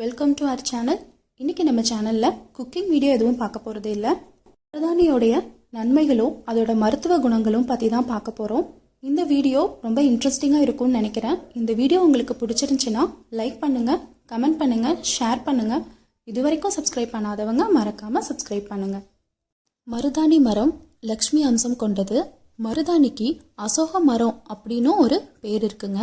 Welcome to our channel இன்னைக்கு நம்ம சேனலில் குக்கிங் வீடியோ எதுவும் பார்க்க போகிறது இல்லை. மருதாணியோடைய நன்மைகளும் அதோட மருத்துவ குணங்களும் பற்றி தான் பார்க்க போகிறோம் இந்த வீடியோ ரொம்ப இன்ட்ரெஸ்டிங்காக இருக்கும்னு நினைக்கிறேன். இந்த வீடியோ உங்களுக்கு பிடிச்சிருந்துச்சுன்னா லைக் பண்ணுங்கள் கமெண்ட் பண்ணுங்கள் ஷேர் பண்ணுங்கள் இது வரைக்கும் சப்ஸ்கிரைப் பண்ணாதவங்க மறக்காமல் சப்ஸ்கிரைப் பண்ணுங்கள் மருதாணி மரம் லக்ஷ்மி அம்சம் கொண்டது. மருதாணிக்கு அசோக மரம் அப்படின்னும் ஒரு பேர் இருக்குங்க.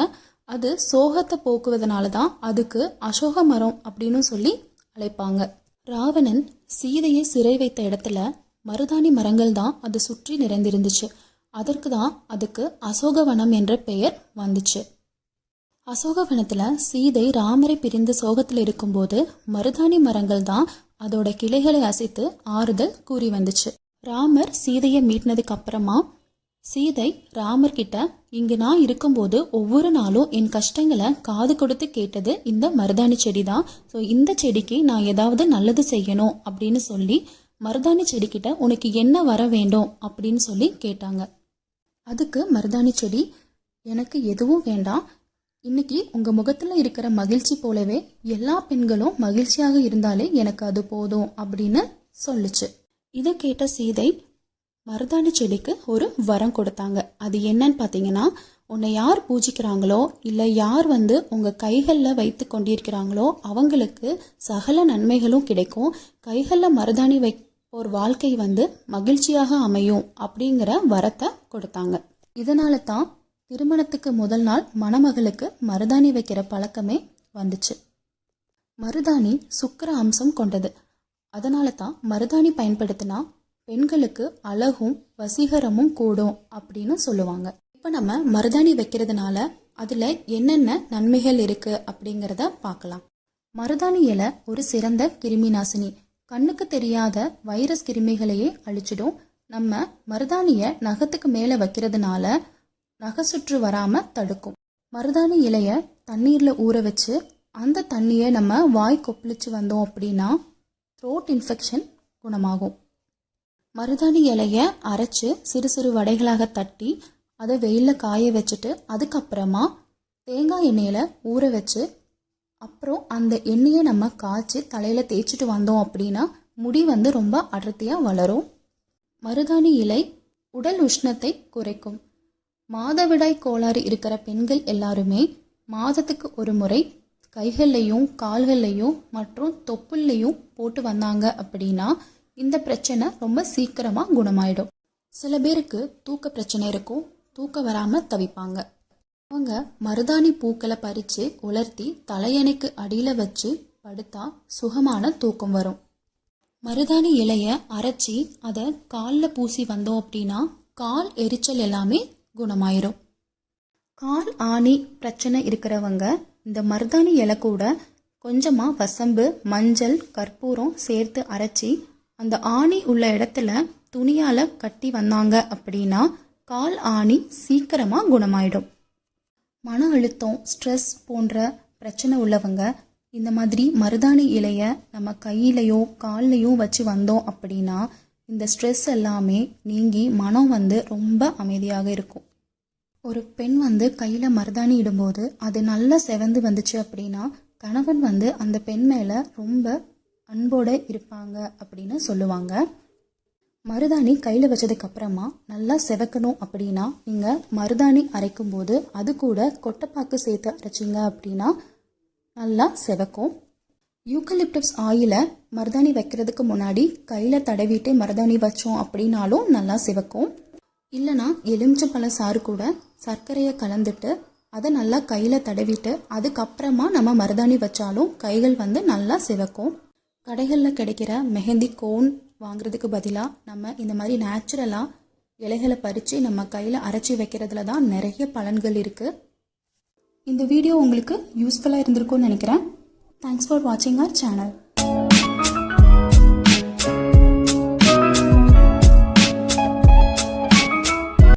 அது சோகத்தை போக்குவதனால தான் அதுக்கு அசோக மரம் அப்படின்னு சொல்லி அழைப்பாங்க. ராவணன் சீதையை சிறை வைத்த இடத்துல மருதாணி மரங்கள் தான் அது சுற்றி நிறைந்திருந்துச்சு. அதற்கு தான் அதுக்கு அசோகவனம் என்ற பெயர் வந்துச்சு. அசோகவனத்தில் சீதை ராமரை பிரிந்து சோகத்தில் இருக்கும்போது மருதாணி மரங்கள் தான் அதோட கிளைகளை அசைத்து ஆறுதல் கூறி வந்துச்சு. ராமர் சீதையை மீட்டினதுக்கு அப்புறமா சீதை ராமர்கிட்ட இங்கு நான் இருக்கும்போது ஒவ்வொரு நாளும் என் கஷ்டங்களை காது கொடுத்து கேட்டது இந்த மருதாணி செடி தான் ஸோ இந்த செடிக்கு நான் ஏதாவது நல்லது செய்யணும் அப்படின்னு சொல்லி மருதாணி செடிக்கிட்ட உனக்கு என்ன வர வேண்டும்? அப்படின்னு சொல்லி கேட்டாங்க. அதுக்கு மருதாணி செடி எனக்கு எதுவும் வேண்டாம். இன்னைக்கு உங்கள் முகத்தில் இருக்கிற மகிழ்ச்சி போலவே எல்லா பெண்களும் மகிழ்ச்சியாக இருந்தாலே எனக்கு அது போதும் அப்படின்னு சொல்லுச்சு. இதை கேட்ட சீதை மருதாணி செடிக்கு ஒரு வரம் கொடுத்தாங்க. அது என்னன்னு பார்த்தீங்கன்னா உன்னை யார் பூஜிக்கிறாங்களோ இல்லை யார் வந்து உங்கள் கைகளில் வைத்து கொண்டிருக்கிறாங்களோ அவங்களுக்கு சகல நன்மைகளும் கிடைக்கும். கைகளில் மருதாணி வைப்போர் வாழ்க்கை வந்து மகிழ்ச்சியாக அமையும் அப்படிங்கிற வரத்தை கொடுத்தாங்க. இதனால தான் திருமணத்துக்கு முதல் நாள் மணமகளுக்கு மருதாணி வைக்கிற பழக்கமே வந்துச்சு. மருதாணி சுக்கிர அம்சம் கொண்டது. அதனால தான் மருதாணி பயன்படுத்தினா பெண்களுக்கு அழகும் வசீகரமும் கூடும் அப்படின்னு சொல்லுவாங்க. இப்போ நம்ம மருதாணி வைக்கிறதுனால அதில் என்னென்ன நன்மைகள் இருக்கு அப்படிங்கிறத பார்க்கலாம். மருதாணி இலை ஒரு சிறந்த கிருமி நாசினி. கண்ணுக்கு தெரியாத வைரஸ் கிருமிகளையே அழிச்சிடும். நம்ம மருதாணியை நகத்துக்கு மேலே வைக்கிறதுனால நகை சுற்று வராமல் தடுக்கும். மருதாணி இலையை தண்ணீரில் ஊற வச்சு அந்த தண்ணியை நம்ம வாய் கொப்பளிச்சு வந்தோம் அப்படின்னா த்ரோட் இன்ஃபெக்ஷன் குணமாகும். மருதாணி இலைய அரைச்சு சிறு சிறு வடைகளாக தட்டி அதை வெயிலில் காய வச்சுட்டு அதுக்கப்புறமா தேங்காய் எண்ணெயில் ஊற வச்சு அப்புறம் அந்த எண்ணெயை நம்ம காய்ச்சி தலையில் தேய்ச்சிட்டு வந்தோம் அப்படின்னா முடி வந்து ரொம்ப அடர்த்தியாக வளரும். மருதாணி இலை உடல் உஷ்ணத்தை குறைக்கும். மாதவிடாய் கோளாறு இருக்கிற பெண்கள் எல்லாருமே மாதத்துக்கு ஒரு முறை கைகள்லையும் கால்கள்லையும் மற்றும் தொப்புள்லையும் போட்டு வந்தாங்க அப்படின்னா இந்த பிரச்சனை ரொம்ப சீக்கிரமாக குணமாயிடும். சில பேருக்கு தூக்க பிரச்சனை இருக்கும் தூக்கம் வராமல் தவிப்பாங்க. அவங்க மருதாணி பூக்களை பறித்து உலர்த்தி தலையணைக்கு அடியில் வச்சு படுத்தா சுகமான தூக்கம் வரும். மருதாணி இலைய அரைச்சி அதை காலில் பூசி வந்தோம் அப்படின்னா கால் எரிச்சல் எல்லாமே குணமாயிரும். கால் ஆணி பிரச்சனை இருக்கிறவங்க இந்த மருதாணி இலை கூட கொஞ்சமாக வசம்பு மஞ்சள் கற்பூரம் சேர்த்து அரைச்சி அந்த ஆணி உள்ள இடத்துல துணியால் கட்டி வந்தாங்க அப்படின்னா கால் ஆணி சீக்கிரமாக குணமாயிடும். மன அழுத்தம் ஸ்ட்ரெஸ் போன்ற பிரச்சனை உள்ளவங்க இந்த மாதிரி மருதாணி இலைய நம்ம கையிலையோ கால்லையோ வச்சு வந்தோம் அப்படின்னா இந்த ஸ்ட்ரெஸ் எல்லாமே நீங்கி மனம் வந்து ரொம்ப அமைதியாக இருக்கும். ஒரு பெண் வந்து கையில் மருதாணி இடும்போது அது நல்லா செவந்து வந்துச்சு அப்படின்னா கணவன் வந்து அந்த பெண் மேலே ரொம்ப அன்போட இருப்பாங்க அப்படின்னு சொல்லுவாங்க. மருதாணி கையில் வச்சதுக்கப்புறமா நல்லா செவக்கணும் அப்படின்னா நீங்கள் மருதாணி அரைக்கும் போது அது கூட கொட்டைப்பாக்கு சேர்த்து அரைச்சிங்க அப்படின்னா நல்லா செவக்கும். யூக்கலிப்டப்ஸ் ஆயிலை மருதாணி வைக்கிறதுக்கு முன்னாடி கையில் தடவிட்டு மருதாணி வச்சோம் அப்படின்னாலும் நல்லா சிவக்கும். இல்லைனா எலுமிச்சம்பழ சாறு கூட சர்க்கரையை கலந்துட்டு அதை நல்லா கையில் தடவிட்டு அதுக்கப்புறமா நம்ம மருதாணி வச்சாலும் கைகள் வந்து நல்லா சிவக்கும். கடைகளில் கிடைக்கிற மெஹந்தி கோன் வாங்குறதுக்கு பதிலாக நம்ம இந்த மாதிரி நேச்சுரலாக இலைகளை பறித்து நம்ம கையில் அரைச்சி வைக்கிறதுல தான் நிறைய பலன்கள் இருக்குது இந்த வீடியோ உங்களுக்கு யூஸ்ஃபுல்லாக இருந்திருக்கும்னு நினைக்கிறேன். தேங்க்ஸ் ஃபார் வாட்சிங் ஆர் சேனல்